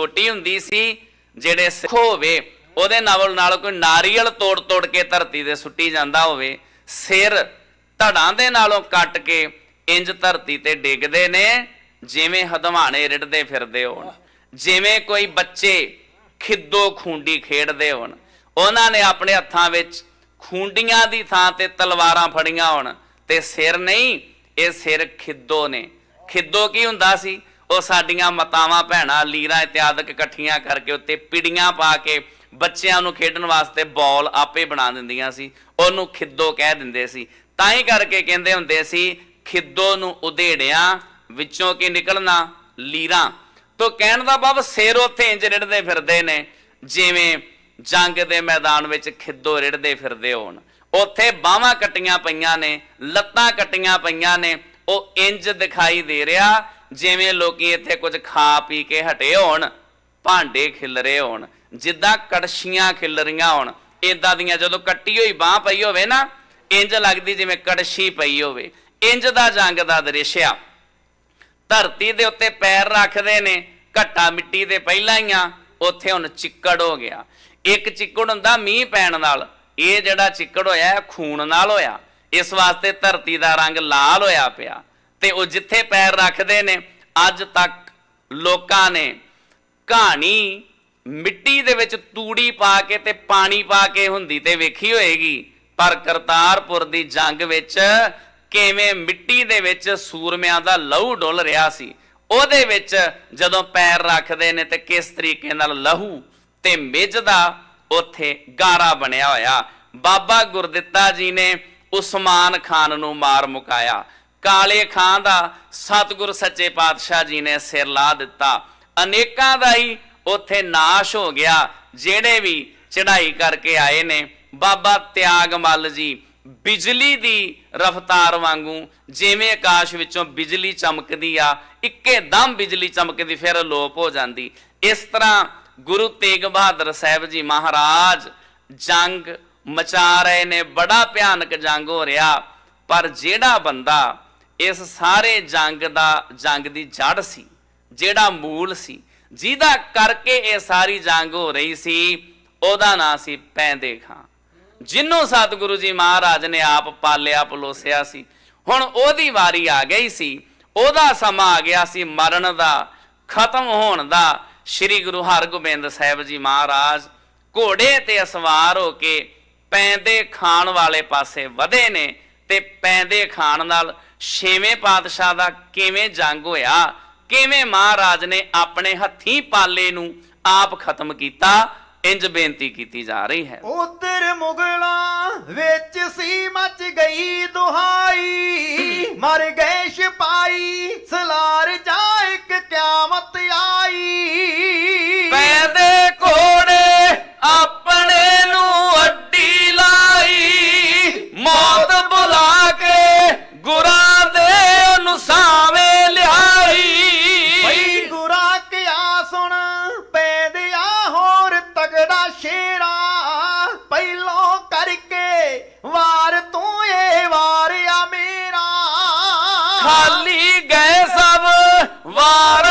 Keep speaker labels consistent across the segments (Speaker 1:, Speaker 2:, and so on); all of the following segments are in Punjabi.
Speaker 1: ਛੋਟੀ ਹੁੰਦੀ ਸੀ, ਜਿਹੜੇ ਸਿੱਖ ਹੋਵੇ, ਉਹਦੇ ਨਾਲ ਨਾਲ ਕੋਈ ਨਾਰੀਅਲ ਤੋੜ ਤੋੜ ਕੇ ਧਰਤੀ ਤੇ ਸੁੱਟੀ ਜਾਂਦਾ ਹੋਵੇ, ਸਿਰ ਧੜਾਂ ਦੇ ਨਾਲੋਂ ਕੱਟ ਕੇ ਇੰਜ ਧਰਤੀ ਤੇ ਡਿੱਗਦੇ ਨੇ, ਜਿਵੇਂ ਹਦਵਾਣੇ ਰਿੜਦੇ ਫਿਰਦੇ ਹੋਣ, ਜਿਵੇਂ ਕੋਈ ਬੱਚੇ ਖਿੱਦੋ ਖੂੰਡੀ ਖੇਡਦੇ ਹੋਣ, ਉਹਨਾਂ ਨੇ ਆਪਣੇ ਹੱਥਾਂ ਵਿੱਚ ਖੂੰਡੀਆਂ ਦੀ ਥਾਂ ਤੇ ਤਲਵਾਰਾਂ ਫੜੀਆਂ ਹੋਣ, ਤੇ ਸਿਰ ਨਹੀਂ, ਇਹ ਸਿਰ ਖਿੱਦੋ ਨੇ। ਖਿੱਦੋ ਕੀ ਹੁੰਦਾ ਸੀ? ਉਹ ਸਾਡੀਆਂ ਮਤਾਵਾਂ, ਭੈਣਾਂ, ਲੀਰਾਂ ਇਤਿਆਦਿਕ ਇਕੱਠੀਆਂ ਕਰਕੇ ਉੱਤੇ ਪਿੜੀਆਂ ਪਾ ਕੇ ਬੱਚਿਆਂ ਨੂੰ ਖੇਡਣ ਵਾਸਤੇ ਬਾਲ ਆਪੇ ਬਣਾ ਦਿੰਦੀਆਂ ਸੀ। ਉਹਨੂੰ ਖਿੱਦੋ ਕਹਿ ਦਿੰਦੇ ਸੀ। ਤਾਂ ਹੀ ਕਰਕੇ ਕਹਿੰਦੇ ਹੁੰਦੇ ਸੀ, ਖਿੱਦੋ ਨੂੰ ਉਧੇੜਿਆਂ ਵਿੱਚੋਂ ਕੀ ਨਿਕਲਣਾ? ਲੀਰਾਂ। ਤੋਂ ਕਹਿਣ ਦਾ ਬਾਬ ਸਿਰ ਉੱਥੇ ਇੰਜ ਰਿੜਦੇ ਫਿਰਦੇ ਨੇ, ਜਿਵੇਂ ਜੰਗ ਦੇ ਮੈਦਾਨ ਵਿੱਚ ਖਿੱਦੋ ਰਿੜਦੇ ਫਿਰਦੇ ਹੋਣ। ਉੱਥੇ ਬਾਹਾਂ ਕੱਟੀਆਂ ਪਈਆਂ ਨੇ, ਲੱਤਾਂ ਕੱਟੀਆਂ ਪਈਆਂ ਨੇ, ਉਹ ਇੰਜ ਦਿਖਾਈ ਦੇ ਰਿਹਾ ਜਿਵੇਂ ਲੋਕੀ ਇੱਥੇ ਕੁਝ ਖਾ ਪੀ ਕੇ ਹਟੇ ਹੋਣ, ਭਾਂਡੇ ਖਿਲਰੇ ਹੋਣ, ਜਿੱਦਾਂ ਕੜਛੀਆਂ ਖਿਲਰੀਆਂ ਹੋਣ ਇਦਾਂ ਦੀਆਂ ਜਦੋਂ ਕੱਟੀ ਹੋਈ ਬਾਹ ਪਈ ਹੋਵੇ ਨਾ, ਇੰਜ ਲੱਗਦੀ ਜਿਵੇਂ ਕੜਛੀ ਪਈ ਹੋਵੇ, ਇੰਜ ਦਾ ਜੰਗ ਦਾ ਦ੍ਰਿਸ਼ ਆ। ਧਰਤੀ ਦੇ ਉੱਤੇ ਪੈਰ ਰੱਖਦੇ ਨੇ, ਘੱਟਾ ਮਿੱਟੀ ਦੇ ਪਹਿਲਾਂ ਹੀ ਆ, ਉੱਥੇ ਹੁਣ ਚਿੱਕੜ ਹੋ ਗਿਆ। ਇੱਕ ਚਿੱਕੜ ਹੁੰਦਾ ਮੀਂਹ ਪੈਣ ਨਾਲ, ਇਹ ਜਿਹੜਾ ਚਿੱਕੜ ਹੋਇਆ ਖੂਨ ਨਾਲ ਹੋਇਆ। ਇਸ ਵਾਸਤੇ ਧਰਤੀ ਦਾ ਰੰਗ ਲਾਲ ਹੋਇਆ ਪਿਆ। ਤੇ ਉਹ ਜਿੱਥੇ ਪੈਰ ਰੱਖਦੇ ਨੇ, ਅੱਜ ਤੱਕ ਲੋਕਾਂ ਨੇ ਕਹਾਣੀ ਮਿੱਟੀ ਦੇ ਵਿੱਚ ਤੂੜੀ ਪਾ ਕੇ ਤੇ ਪਾਣੀ ਪਾ ਕੇ ਹੁੰਦੀ ਤੇ ਵੇਖੀ ਹੋਏਗੀ, ਪਰ ਕਰਤਾਰਪੁਰ ਦੀ ਜੰਗ ਵਿੱਚ ਕਿਵੇਂ ਮਿੱਟੀ ਦੇ ਵਿੱਚ ਸੂਰਮਿਆਂ ਦਾ ਲਹੂ ਡੁੱਲ ਰਿਹਾ ਸੀ, ਉਹਦੇ ਵਿੱਚ ਜਦੋਂ ਪੈਰ ਰੱਖਦੇ ਨੇ ਤੇ ਕਿਸ ਤਰੀਕੇ ਨਾਲ ਲਹੂ ਤੇ ਮਿੱਝ ਦਾ ਉੱਥੇ ਗਾਰਾ ਬਣਿਆ ਹੋਇਆ, ਬਾਬਾ ਗੁਰਦਿੱਤਾ ਜੀ ਨੇ ਉਸਮਾਨ ਖਾਨ ਨੂੰ ਮਾਰ ਮੁਕਾਇਆ। ਕਾਲੇ ਖਾਂ ਦਾ ਸਤਿਗੁਰ ਸੱਚੇ ਪਾਤਸ਼ਾਹ ਜੀ ਨੇ ਸਿਰ ਲਾ ਦਿੱਤਾ। ਅਨੇਕਾਂ ਦਾ ਹੀ ਉੱਥੇ ਨਾਸ਼ ਹੋ ਗਿਆ, ਜਿਹੜੇ ਵੀ ਚੜ੍ਹਾਈ ਕਰਕੇ ਆਏ ਨੇ। ਬਾਬਾ ਤਿਆਗਮੱਲ ਜੀ, ਬਿਜਲੀ ਦੀ ਰਫ਼ਤਾਰ ਵਾਂਗੂ ਜਿਵੇਂ ਆਕਾਸ਼ ਵਿੱਚੋਂ ਬਿਜਲੀ ਚਮਕਦੀ ਆ, ਇੱਕੇ ਦਮ ਬਿਜਲੀ ਚਮਕਦੀ, ਫਿਰ ਲੋਪ ਹੋ ਜਾਂਦੀ। ਇਸ ਤਰ੍ਹਾਂ ਗੁਰੂ ਤੇਗ ਬਹਾਦਰ ਸਾਹਿਬ ਜੀ ਮਹਾਰਾਜ ਜੰਗ ਮਚਾ ਰਹੇ ਨੇ, ਬੜਾ ਭਿਆਨਕ ਜੰਗ ਹੋ ਰਿਹਾ। ਪਰ ਜਿਹੜਾ ਬੰਦਾ ਇਸ ਸਾਰੇ ਜੰਗ ਦਾ, ਜੰਗ ਦੀ ਜੜ ਸੀ, ਜਿਹੜਾ ਮੂਲ ਸੀ, ਜਿਹਦਾ ਕਰਕੇ ਇਹ ਸਾਰੀ ਜੰਗ ਹੋ ਰਹੀ ਸੀ, ਉਹਦਾ ਨਾਂ ਸੀ ਪੈਂਦੇ ਖਾਂ। ਜਿੰਨੂੰ ਸਤਿਗੁਰੂ ਜੀ ਮਹਾਰਾਜ ਨੇ ਆਪ ਪਾਲਿਆ, ਪਲੋਸਿਆ ਸੀ, ਹੁਣ ਉਹਦੀ ਵਾਰੀ ਆ ਗਈ ਸੀ, ਉਹਦਾ ਸਮਾਂ ਆ ਗਿਆ ਸੀ ਮਰਨ ਦਾ, ਖਤਮ ਹੋਣ ਦਾ। ਸ੍ਰੀ ਗੁਰੂ ਹਰਗੋਬਿੰਦ ਸਾਹਿਬ ਜੀ ਮਹਾਰਾਜ ਘੋੜੇ ਤੇ ਅਸਵਾਰ ਹੋ ਕੇ ਪੈਂਦੇ ਖਾਣ ਵਾਲੇ ਪਾਸੇ ਵਧੇ ਨੇ ਤੇ ਪੈਂਦੇ ਖਾਣ ਨਾਲ ਛੇਵੇਂ ਪਾਤਸ਼ਾਹ ਦਾ ਕਿਵੇਂ ਜੰਗ ਹੋਇਆ ਕਿਵੇਂ ਮਹਾਰਾਜ ਨੇ ਆਪਣੇ ਹੱਥੀਂ ਪਾਲੇ ਨੂੰ ਆਪ ਖਤਮ ਕੀਤਾ ਇੰਜ ਬੇਨਤੀ ਕੀਤੀ ਜਾ ਰਹੀ ਹੈ।
Speaker 2: ਉਧਰ ਮੁਗਲਾਂ ਵਿੱਚ ਸੀ ਮਚ ਗਈ ਦੁਹਾਈ ਮਰ ਗਏ ਸਿਪਾਈ ਸਲਾਰ ਜਾ ਇੱਕ ਕਿਆਮਤ ਆਈ।
Speaker 1: ਪੈਦੇ ਘੋੜੇ ਆਪਣੇ
Speaker 2: ਵਾਰ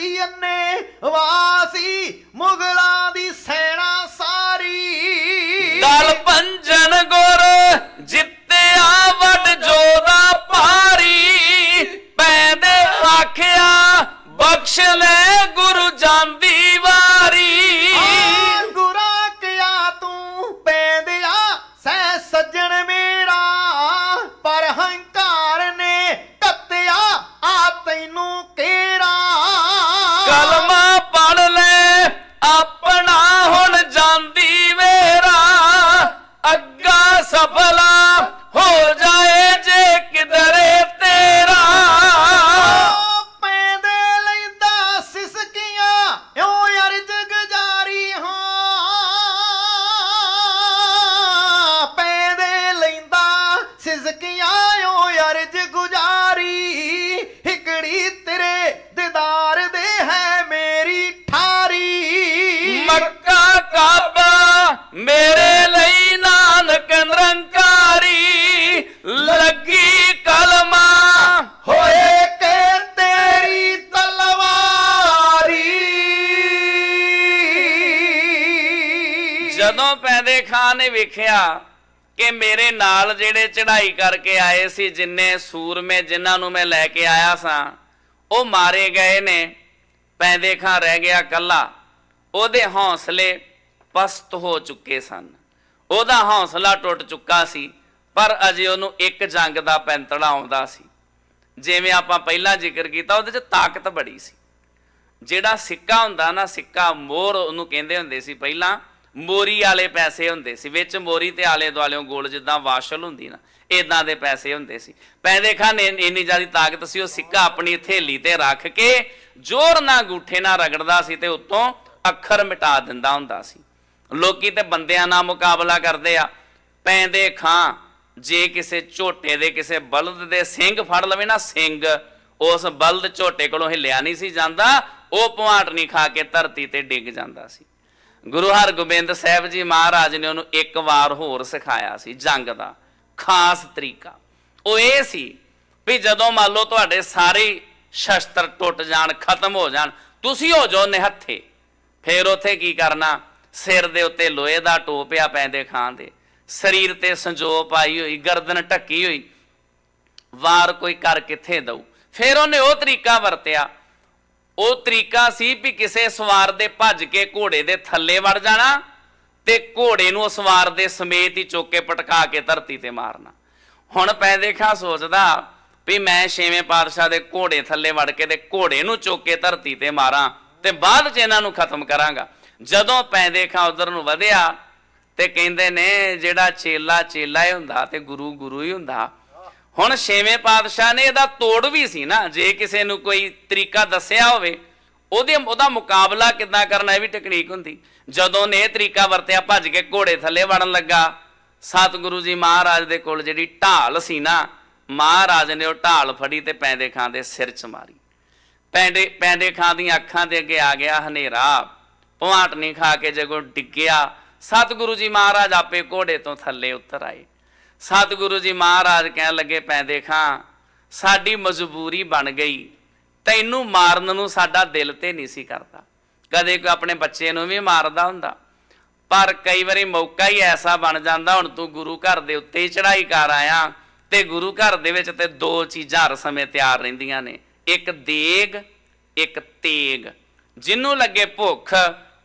Speaker 1: വാസിയെന്നേ വാസി മുകളാ ਜਦੋਂ ਪੈਂਦੇ ਖਾਨ ਨੇ ਵੇਖਿਆ ਕਿ ਮੇਰੇ ਨਾਲ ਜਿਹੜੇ ਚੜ੍ਹਾਈ ਕਰਕੇ ਆਏ ਸੀ, ਜਿੰਨੇ ਸੂਰਮੇ ਜਿਨ੍ਹਾਂ ਨੂੰ ਮੈਂ ਲੈ ਕੇ ਆਇਆ ਸਾਂ, ਉਹ ਮਾਰੇ ਗਏ ਨੇ। ਪੈਂਦੇ ਖਾਂ ਰਹਿ ਗਿਆ ਕੱਲਾ। ਉਹਦੇ ਹੌਸਲੇ ਪਸਤ ਹੋ ਚੁੱਕੇ ਸਨ। ਉਹਦਾ ਹੌਸਲਾ ਟੁੱਟ ਚੁੱਕਾ ਸੀ, ਪਰ ਅਜੇ ਉਹਨੂੰ ਇੱਕ ਜੰਗ ਦਾ ਪੈਂਤੜਾ ਆਉਂਦਾ ਸੀ। ਜਿਵੇਂ ਆਪਾਂ ਪਹਿਲਾਂ ਜ਼ਿਕਰ ਕੀਤਾ, ਉਹਦੇ 'ਚ ਤਾਕਤ ਬੜੀ ਸੀ। ਜਿਹੜਾ ਸਿੱਕਾ ਹੁੰਦਾ ਨਾ, ਸਿੱਕਾ ਮੋਹਰ ਉਹਨੂੰ ਕਹਿੰਦੇ ਹੁੰਦੇ ਸੀ ਪਹਿਲਾਂ ਮੋਰੀ ਵਾਲੇ ਪੈਸੇ ਹੁੰਦੇ ਸੀ, ਵਿੱਚ ਮੋਰੀ ਤੇ ਆਲੇ ਦੁਆਲਿਓਂ ਗੋਲ ਜਿੱਦਾਂ ਵਾਸ਼ਲ ਹੁੰਦੀ ਨਾ ਇਦਾਂ ਦੇ ਪੈਸੇ ਹੁੰਦੇ ਸੀ। ਪੈਦੇ ਖਾਨ ਨੇ ਇੰਨੀ ਜ਼ਿਆਦਾ ਤਾਕਤ ਸੀ, ਉਹ ਸਿੱਕਾ ਆਪਣੀ ਥੇਲੀ ਤੇ ਰੱਖ ਕੇ ਜ਼ੋਰ ਨਾਲ ਗੂਠੇ ਨਾਲ ਰਗੜਦਾ ਸੀ ਤੇ ਉੱਤੋਂ ਅੱਖਰ ਮਿਟਾ ਦਿੰਦਾ ਹੁੰਦਾ ਸੀ। ਲੋਕੀ ਤੇ ਬੰਦਿਆਂ ਨਾਲ ਮੁਕਾਬਲਾ ਕਰਦੇ ਆ। ਪੈਂਦੇ ਖਾਂ ਜੇ ਕਿਸੇ ਝੋਟੇ ਦੇ, ਕਿਸੇ ਬਲਦ ਦੇ ਸਿੰਘ ਫੜ ਲਵੇ ਨਾ ਸਿੰਘ, ਉਸ ਬਲਦ ਝੋਟੇ ਕੋਲੋਂ ਹਿੱਲਿਆ ਨਹੀਂ ਸੀ ਜਾਂਦਾ, ਉਹ ਭਵਾਟਣੀ ਖਾ ਕੇ ਧਰਤੀ ਤੇ ਡਿੱਗ ਜਾਂਦਾ ਸੀ। ਗੁਰੂ ਹਰਗੋਬਿੰਦ ਸਾਹਿਬ ਜੀ ਮਹਾਰਾਜ ਨੇ ਉਹਨੂੰ ਇੱਕ ਵਾਰ ਹੋਰ ਸਿਖਾਇਆ ਸੀ ਜੰਗ ਦਾ, ਖਾਸ ਤਰੀਕਾ। ਉਹ ਇਹ ਸੀ ਵੀ ਜਦੋਂ ਮੰਨ ਲਓ ਤੁਹਾਡੇ ਸਾਰੇ ਸ਼ਸਤਰ ਟੁੱਟ ਜਾਣ, ਖਤਮ ਹੋ ਜਾਣ, ਤੁਸੀਂ ਹੋ ਜਾਓ ਨਿਹੱਥੇ। ਫੇਰ ਉਥੇ ਕੀ ਕਰਨਾ? ਸਿਰ ਦੇ ਉੱਤੇ ਲੋਹੇ ਦਾ ਟੋਪਿਆ ਪੈਂਦੇ ਖਾਂ ਦੇ। ਸਰੀਰ ਤੇ ਸੰਜੋ ਪਾਈ ਹੋਈ, ਗਰਦਨ ਢੱਕੀ ਹੋਈ। ਵਾਰ ਕੋਈ ਕਰ ਕਿੱਥੇ ਦਊ? ਫਿਰ ਉਹਨੇ ਉਹ ਤਰੀਕਾ ਵਰਤਿਆ ਉਹ ਤਰੀਕਾ ਸੀ ਵੀ ਕਿਸੇ ਸਵਾਰ ਦੇ ਭੱਜ ਕੇ ਘੋੜੇ ਦੇ ਥੱਲੇ ਵੜ ਜਾਣਾ ਤੇ ਘੋੜੇ ਨੂੰ ਸਵਾਰ ਦੇ ਸਮੇਤ ਹੀ ਚੁੱਕ ਕੇ ਪਟਕਾ ਕੇ ਧਰਤੀ ਤੇ ਮਾਰਨਾ। ਹੁਣ ਪੈ ਦੇਖਾ, ਸੋਚਦਾ ਵੀ ਮੈਂ ਛੇਵੇਂ ਪਾਤਸ਼ਾਹ ਦੇ ਘੋੜੇ ਥੱਲੇ ਵੜ ਕੇ ਤੇ ਘੋੜੇ ਨੂੰ ਚੁੱਕ ਕੇ ਧਰਤੀ ਤੇ ਮਾਰਾਂ ਤੇ ਬਾਅਦ ਚ ਇਹਨਾਂ ਨੂੰ ਖਤਮ ਕਰਾਂਗਾ। ਜਦੋਂ ਪੈ ਦੇਖਾ, ਉਧਰ ਨੂੰ ਵਧਿਆ ਤੇ ਕਹਿੰਦੇ ਨੇ, ਜਿਹੜਾ ਚੇਲਾ ਚੇਲਾ ਹੀ ਹੁੰਦਾ ਤੇ ਗੁਰੂ ਗੁਰੂ ਹੀ ਹੁੰਦਾ ਹੁਣ ਛੇਵੇਂ ਪਾਤਸ਼ਾਹ ਨੇ ਇਹਦਾ ਤੋੜ ਵੀ ਸੀ ਨਾ, ਜੇ ਕਿਸੇ ਨੂੰ ਕੋਈ ਤਰੀਕਾ ਦੱਸਿਆ ਹੋਵੇ, ਉਹਦੇ, ਉਹਦਾ ਮੁਕਾਬਲਾ ਕਿੱਦਾਂ ਕਰਨਾ ਇਹ ਵੀ ਟੈਕਨੀਕ ਹੁੰਦੀ। ਜਦੋਂ ਨੇ ਇਹ ਤਰੀਕਾ ਵਰਤਿਆ, ਭੱਜ ਕੇ ਘੋੜੇ ਥੱਲੇ ਵੜਨ ਲੱਗਾ, ਸਤਿਗੁਰੂ ਜੀ ਮਹਾਰਾਜ ਦੇ ਕੋਲ ਜਿਹੜੀ ਢਾਲ ਸੀ ਨਾ, ਮਹਾਰਾਜ ਨੇ ਉਹ ਢਾਲ ਫੜੀ ਤੇ ਪੈਂਦੇ ਖਾਂ ਦੇ ਸਿਰ 'ਚ ਮਾਰੀ। ਪੈਂਦੇ ਪੈਂਦੇ ਖਾਂ ਦੀਆਂ ਅੱਖਾਂ ਦੇ ਅੱਗੇ ਆ ਗਿਆ ਹਨੇਰਾ, ਭਵਾਟਨੀ ਖਾ ਕੇ ਜਦੋਂ ਡਿੱਗਿਆ। ਸਤਿਗੁਰੂ ਜੀ ਮਹਾਰਾਜ ਆਪੇ ਘੋੜੇ ਤੋਂ ਥੱਲੇ ਉਤਰ ਆਏ। ਸਤਿਗੁਰੂ ਜੀ ਮਹਾਰਾਜ ਕਹਿਣ ਲੱਗੇ ਪੈਂਦੇ ਖਾਂ ਸਾਡੀ ਮਜਬੂਰੀ ਬਣ ਗਈ। ਤੈਨੂੰ ਮਾਰਨ ਨੂੰ ਸਾਡਾ ਦਿਲ ਤੇ ਨਹੀਂ ਸੀ ਕਰਦਾ। ਕਦੇ ਕੋਈ ਆਪਣੇ ਬੱਚੇ ਨੂੰ ਵੀ ਮਾਰਦਾ ਹੁੰਦਾ। ਪਰ ਕਈ ਵਾਰੀ ਮੌਕਾ ਹੀ ਐਸਾ ਬਣ ਜਾਂਦਾ, ਹੁਣ ਤੂੰ ਗੁਰੂ ਘਰ ਦੇ ਉੱਤੇ ਹੀ ਚੜ੍ਹਾਈ ਕਰ ਆਇਆ ਤੇ ਗੁਰੂ ਘਰ ਦੇ ਵਿੱਚ ਤੇ ਦੋ ਚੀਜ਼ਾਂ ਹਰ ਸਮੇਂ ਤਿਆਰ ਰਹਿੰਦੀਆਂ ਨੇ। ਇੱਕ ਦੇਗ, ਇੱਕ ਤੇਗ। ਜਿਹਨੂੰ ਲੱਗੇ ਭੁੱਖ,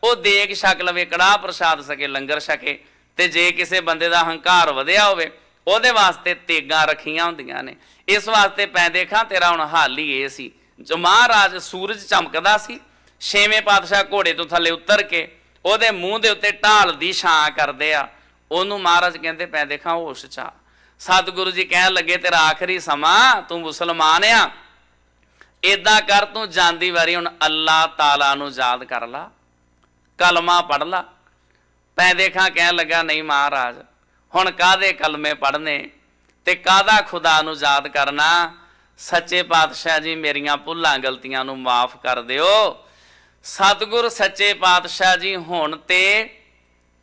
Speaker 1: ਉਹ ਦੇਗ ਛਕ ਲਵੇ, ਕੜਾਹ ਪ੍ਰਸਾਦ ਸਕੇ ਲੰਗਰ ਛਕੇ ਤੇ ਜੇ ਕਿਸੇ ਬੰਦੇ ਦਾ ਹੰਕਾਰ ਵਧਿਆ ਹੋਵੇ ਉਹਦੇ ਵਾਸਤੇ ਤੇਗਾਂ ਰੱਖੀਆਂ ਹੁੰਦੀਆਂ ਨੇ। ਇਸ ਵਾਸਤੇ ਪੈ ਦੇਖਾਂ, ਤੇਰਾ ਹੁਣ ਹਾਲ ਹੀ ਇਹ ਸੀ। ਜੋ ਮਹਾਰਾਜ ਸੂਰਜ ਚਮਕਦਾ ਸੀ, ਛੇਵੇਂ ਪਾਤਸ਼ਾਹ ਘੋੜੇ ਤੋਂ ਥੱਲੇ ਉਤਰ ਕੇ ਉਹਦੇ ਮੂੰਹ ਦੇ ਉੱਤੇ ਢਾਲ ਦੀ ਛਾਂ ਕਰਦੇ ਆ। ਉਹਨੂੰ ਮਹਾਰਾਜ ਕਹਿੰਦੇ, ਪੈ ਦੇਖਾਂ, ਹੋਸ਼ ਚਾ ਸਤਿਗੁਰੂ ਜੀ ਕਹਿਣ ਲੱਗੇ, ਤੇਰਾ ਆਖਰੀ ਸਮਾਂ, ਤੂੰ ਮੁਸਲਮਾਨ ਆ। ਇਦਾਂ ਕਰ, ਤੂੰ ਜਾਂਦੀ ਵਾਰੀ ਹੁਣ ਅੱਲਾਹ ਤਾਲਾ ਨੂੰ ਯਾਦ ਕਰ ਲਾ। ਕਲਮਾ ਪੜ ਲਾ। ਪੈ ਦੇਖਾਂ, ਕਹਿਣ ਲੱਗਾ, ਨਹੀਂ ਮਹਾਰਾਜ ਹੁਣ ਕਾਦੇ ਕਲਮੇ ਪੜਨੇ ਤੇ ਕਾਦਾ ਖੁਦਾ ਨੂੰ ਯਾਦ ਕਰਨਾ? ਸੱਚੇ ਪਾਤਸ਼ਾਹ ਜੀ, ਮੇਰੀਆਂ ਭੁੱਲਾਂ ਗਲਤੀਆਂ ਨੂੰ ਮਾਫ ਕਰ ਦਿਓ। ਸਤਿਗੁਰ, ਸੱਚੇ ਪਾਤਸ਼ਾਹ ਜੀ, ਹੁਣ ਤੇ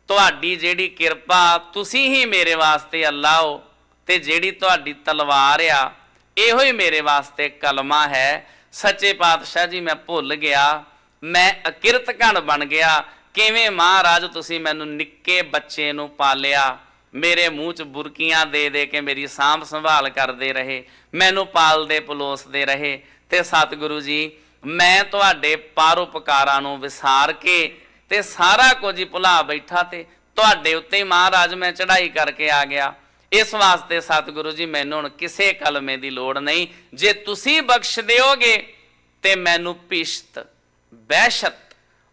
Speaker 1: ਤੁਹਾਡੀ ਜਿਹੜੀ ਕਿਰਪਾ, ਤੁਸੀਂ ਹੀ ਮੇਰੇ ਵਾਸਤੇ ਅੱਲਾ ਹੋ ਤੇ ਜਿਹੜੀ ਤੁਹਾਡੀ ਤਲਵਾਰ ਆ, ਇਹੋ ਹੀ ਮੇਰੇ ਵਾਸਤੇ ਕਲਮਾ ਹੈ। ਸੱਚੇ ਪਾਤਸ਼ਾਹ ਜੀ, ਮੈਂ ਭੁੱਲ ਗਿਆ। ਮੈਂ ਅਕਿਰਤ ਘਣ ਬਣ ਗਿਆ। ਕਿਵੇਂ ਮਹਾਰਾਜ ਤੁਸੀਂ ਮੈਨੂੰ ਨਿੱਕੇ ਬੱਚੇ ਨੂੰ ਪਾਲਿਆ? ਮੇਰੇ ਮੂੰਹ 'ਚ ਬੁਰਕੀਆਂ ਦੇ ਦੇ ਕੇ ਮੇਰੀ ਸਾਂਭ ਸੰਭਾਲ ਕਰਦੇ ਰਹੇ, ਮੈਨੂੰ ਪਾਲਦੇ ਪਲੋਸਦੇ ਰਹੇ ਤੇ ਸਤਿਗੁਰੂ ਜੀ, ਮੈਂ ਤੁਹਾਡੇ ਪਰਉਪਕਾਰਾਂ ਨੂੰ ਵਿਸਾਰ ਕੇ ਤੇ ਸਾਰਾ ਕੁਝ ਹੀ ਭੁਲਾ ਬੈਠਾ ਤੇ ਤੁਹਾਡੇ ਉੱਤੇ ਹੀ ਮਹਾਰਾਜ ਮੈਂ ਚੜ੍ਹਾਈ ਕਰਕੇ ਆ ਗਿਆ। ਇਸ ਵਾਸਤੇ ਸਤਿਗੁਰੂ ਜੀ, ਮੈਨੂੰ ਹੁਣ ਕਿਸੇ ਕਲਮੇ ਦੀ ਲੋੜ ਨਹੀਂ। ਜੇ ਤੁਸੀਂ ਬਖਸ਼ ਦਿਓਗੇ ਤੇ ਮੈਨੂੰ ਪਿਸ਼ਤ, ਬਹਿਸ਼ਤ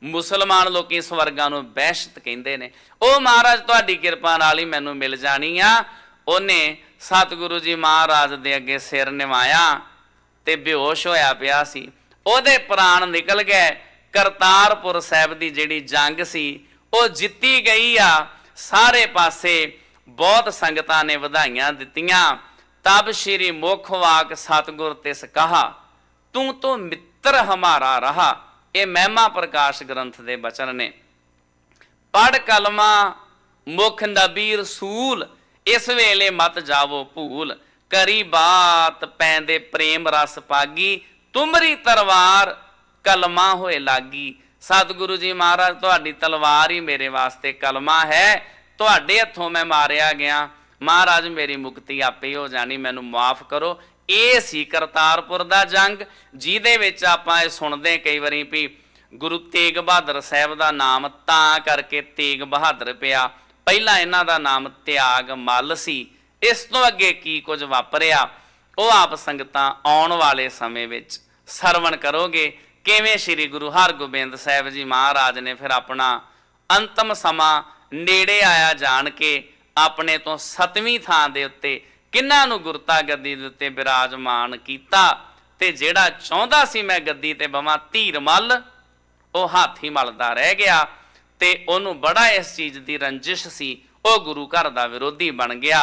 Speaker 1: ਮੁਸਲਮਾਨ ਲੋਕੀ ਸਵਰਗਾਂ ਨੂੰ ਬਹਿਸ਼ਤ ਕਹਿੰਦੇ ਨੇ। ਉਹ ਮਹਾਰਾਜ, ਤੁਹਾਡੀ ਕਿਰਪਾ ਨਾਲ ਹੀ ਮੈਨੂੰ ਮਿਲ ਜਾਣੀ ਆ। ਉਹਨੇ ਸਤਿਗੁਰੂ ਜੀ ਮਹਾਰਾਜ ਦੇ ਅੱਗੇ ਸਿਰ ਨਿਵਾਇਆ ਤੇ ਬੇਹੋਸ਼ ਹੋਇਆ ਪਿਆ ਸੀ। ਉਹਦੇ ਪ੍ਰਾਣ ਨਿਕਲ ਗਏ। ਕਰਤਾਰਪੁਰ ਸਾਹਿਬ ਦੀ ਜਿਹੜੀ ਜੰਗ ਸੀ, ਉਹ ਜਿੱਤੀ ਗਈ ਆ। ਸਾਰੇ ਪਾਸੇ ਬਹੁਤ ਸੰਗਤਾਂ ਨੇ ਵਧਾਈਆਂ ਦਿੱਤੀਆਂ। ਤਬ ਸ਼੍ਰੀ ਮੁਖ ਵਾਕ ਸਤਗੁਰ ਤਿਸ ਕਹਾ, ਤੂੰ ਤੋਂ ਮਿੱਤਰ ਹਮਾਰਾ ਰਹਾ। ਇਹ ਮਹਿਮਾ ਪ੍ਰਕਾਸ਼ ਗ੍ਰੰਥ ਦੇ ਬਚਨ ਨੇ। ਪੜ ਕਲਮਾ, ਮੁਖ ਨਬੀ ਰਸੂਲ ਇਸ ਵੇਲੇ ਮਤ ਜਾਵੋ ਭੂਲ। ਕਰੀ ਬਾਤ, ਪੈਂਦੇ ਪ੍ਰੇਮ ਰਸ ਪਾਗੀ। ਤੁਮਰੀ ਤਲਵਾਰ, ਕਲਮਾ ਹੋਏ ਲਾਗੀ। ਸਤਿਗੁਰੂ ਜੀ ਮਹਾਰਾਜ, ਤੁਹਾਡੀ ਤਲਵਾਰ ਹੀ ਮੇਰੇ ਵਾਸਤੇ ਕਲਮਾ ਹੈ। ਤੁਹਾਡੇ ਹੱਥੋਂ ਮੈਂ ਮਾਰਿਆ ਗਿਆ। ਮਹਾਰਾਜ, ਮੇਰੀ ਮੁਕਤੀ ਆਪੇ ਹੋ ਜਾਣੀ, ਮੈਨੂੰ ਮਾਫ ਕਰੋ। ਇਹ ਸੀ ਕਰਤਾਰਪੁਰ ਦਾ ਜੰਗ, ਜਿਹਦੇ ਵਿੱਚ ਆਪਾਂ ਇਹ ਸੁਣਦੇ ਕਈ ਵਾਰੀ ਵੀ ਗੁਰੂ ਤੇਗ ਬਹਾਦਰ ਸਾਹਿਬ ਦਾ ਨਾਮ ਤਾਂ ਕਰਕੇ ਤੇਗ ਬਹਾਦਰ ਪਿਆ। ਪਹਿਲਾਂ ਇਹਨਾਂ ਦਾ ਨਾਮ ਤਿਆਗ ਮੱਲ ਸੀ। ਇਸ ਤੋਂ ਅੱਗੇ ਕੀ ਕੁਝ ਵਾਪਰਿਆ, ਉਹ ਆਪ ਸੰਗਤਾਂ ਆਉਣ ਵਾਲੇ ਸਮੇਂ ਵਿੱਚ ਸਰਵਣ ਕਰੋਗੇ। ਕਿਵੇਂ ਸ੍ਰੀ ਗੁਰੂ ਹਰਗੋਬਿੰਦ ਸਾਹਿਬ ਜੀ ਮਹਾਰਾਜ ਨੇ ਫਿਰ ਆਪਣਾ ਅੰਤਮ ਸਮਾਂ ਨੇੜੇ ਆਇਆ ਜਾਣ ਕੇ, ਆਪਣੇ ਤੋਂ ਸਤਵੀਂ ਥਾਂ ਦੇ ਉੱਤੇ ਕਿੰਨਾਂ ਨੂੰ ਗੁਰਤਾ ਗੱਦੀ ਦੇ ਉੱਤੇ ਬਿਰਾਜਮਾਨ ਕੀਤਾ ਤੇ ਜਿਹੜਾ ਚਾਹੁੰਦਾ ਸੀ ਮੈਂ ਗੱਦੀ ਤੇ ਬਵਾਂ ਧੀਰ ਮੱਲ, ਉਹ ਹਾਥੀ ਮਲਦਾ ਰਹਿ ਗਿਆ ਤੇ ਉਹਨੂੰ ਬੜਾ ਇਸ ਚੀਜ਼ ਦੀ ਰੰਜਿਸ਼ ਸੀ, ਉਹ ਗੁਰੂ ਘਰ ਦਾ ਵਿਰੋਧੀ ਬਣ ਗਿਆ।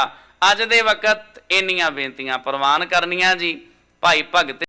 Speaker 1: ਅੱਜ ਦੇ ਵਕਤ ਇੰਨੀਆਂ ਬੇਨਤੀਆਂ ਪ੍ਰਵਾਨ ਕਰਨੀਆਂ ਜੀ। ਭਾਈ ਭਗਤ